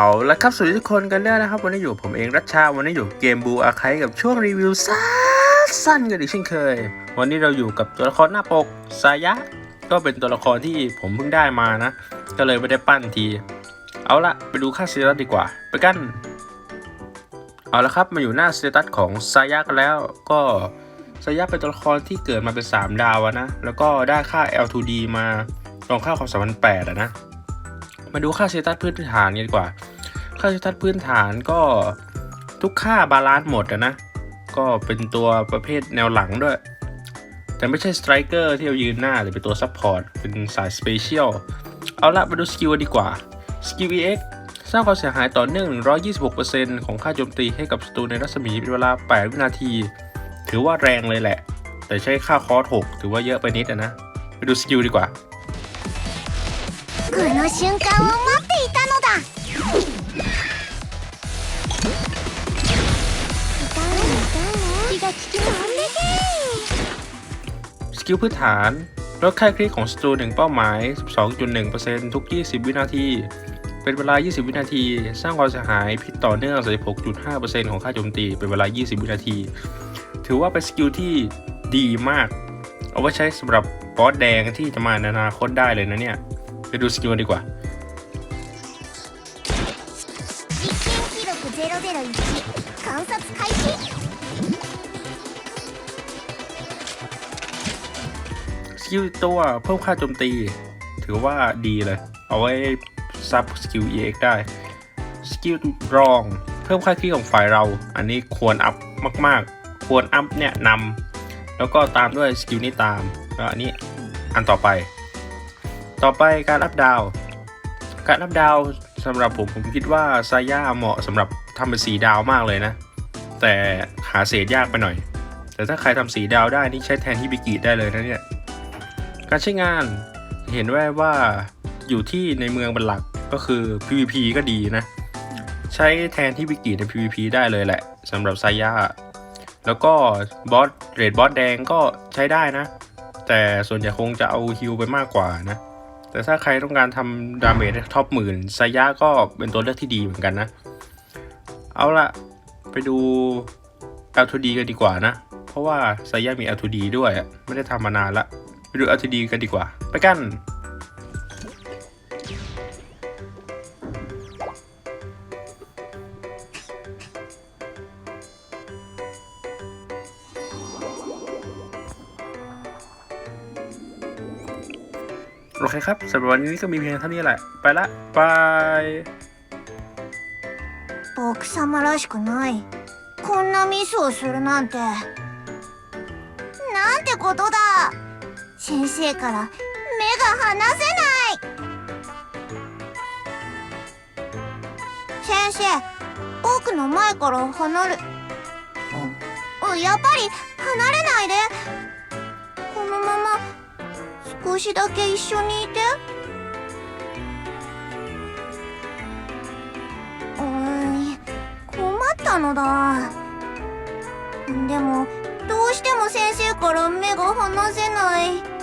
เอาละครับสวัสดีทุกคนกันด้วยนะครับ วันนี้อยู่ผมเองรัชชา วันนี้อยู่เกมบูอาไคกับช่วงรีวิวสั้นๆกันอีกเช่นเคย วันนี้เราอยู่กับตัวละครหน้าปกสายะ ก็เป็นตัวละครที่ผมเพิ่งได้มานะ ก็เลยไม่ได้ปั้นที เอาละไปดูค่าสเตตัสดีกว่า ไปกัน เอาละครับมาอยู่หน้าสเตตัสของสายะกันแล้ว ก็สายะเป็นตัวละครที่เกิดมาเป็น 3 ดาวนะ แล้วก็ได้ค่า L2D มาตรงค่าความสัมพันธ์8อะนะ มาดูค่าสเตตัสพื้นฐานกันดีกว่า ค่าสเตตัสพื้นฐานก็ทุกค่าบาลานซ์หมดนะ ก็เป็นตัวประเภทแนวหลังด้วย แต่ไม่ใช่สไตรเกอร์ที่เอายืนหน้าหรือเป็นตัวซัพพอร์ตเป็นสายสเปเชียลเอาละมาดูสกิลดีกว่าสกิล EX สร้างความเสียหายต่อเนื่อง 126%ของค่าโจมตีให้กับศัตรูในรัศมีเป็นเวลา 8 วินาที ถือว่าแรงเลยแหละ แต่ใช้ค่าคอร์ส6ถือว่าเยอะไปนิดนะ ไปดูสกิลดีกว่า この瞬間を待っていたのだ痛いの痛いの気が利きますね สกิลพื้นฐานลดค่าคลิกของศัตรูหนึ่งเป้าหมาย 12.1%ทุก 20 วินาที เป็นเวลา 20 วินาที สร้างความเสียหายพิษต่อเนื่อง 36.5%ของค่าโจมตี เป็นเวลา 20 วินาที ถือว่าเป็นสกิลที่ดีมาก เอาไว้ใช้สำหรับบอสแดงที่จะมาในอนาคตได้เลยนะเนี่ย ไปดูสกิลดีกว่าสกิลตัวเพิ่มค่าโจมตี ถือว่าดีเลย เอาไว้ซับสกิล EX ได้ สกิลรองเพิ่มค่าที่ของฝ่ายเรา อันนี้ควรอัพมากๆ ควรอัพเนี่ยนำแล้วก็ตามด้วยสกิลนี้ตาม แล้วอันนี้อันต่อไป ต่อไปการอัพดาว การอัพดาวสำหรับผมผมคิดว่าซาย่าเหมาะสำหรับทำเป็นสีดาวมากเลยนะ แต่หาเศษยากไปหน่อย แต่ถ้าใครทำสีดาวได้นี่ใช้แทนที่บิกิได้เลยนะเนี่ย การใช้งานเห็นแว่ว่าอยู่ที่ในเมืองเป็นหลักก็คือ PVP ก็ดีนะ ใช้แทนที่วิกิใน PVP ได้เลยแหละสำหรับไซย่าแล้วก็บอสเรดบอสแดงก็ใช้ได้นะ แต่ส่วนใหญ่คงจะเอาฮิลไปมากกว่านะ แต่ถ้าใครต้องการทำดาเมจท็อปหมื่นไซยะก็เป็นตัวเลือกที่ดีเหมือนกันนะ เอาละไปดู L2D กันดีกว่านะ เพราะว่าไซยะมี L2D ด้วย ไม่ได้ทำมานานละ ไปดู LTD กันดีกว่า ไปกัน โอเคครับสำหรับวันนี้ก็มีเพียงเท่านี้แหละ ไปละบาย 僕様らしくないこんなミスをするなんてなんてことだ先生から目が離せない先生僕の前から離れうんやっぱり 少しだけ一緒にいて。うーん困ったのだ。でもどうしても先生から目が離せない。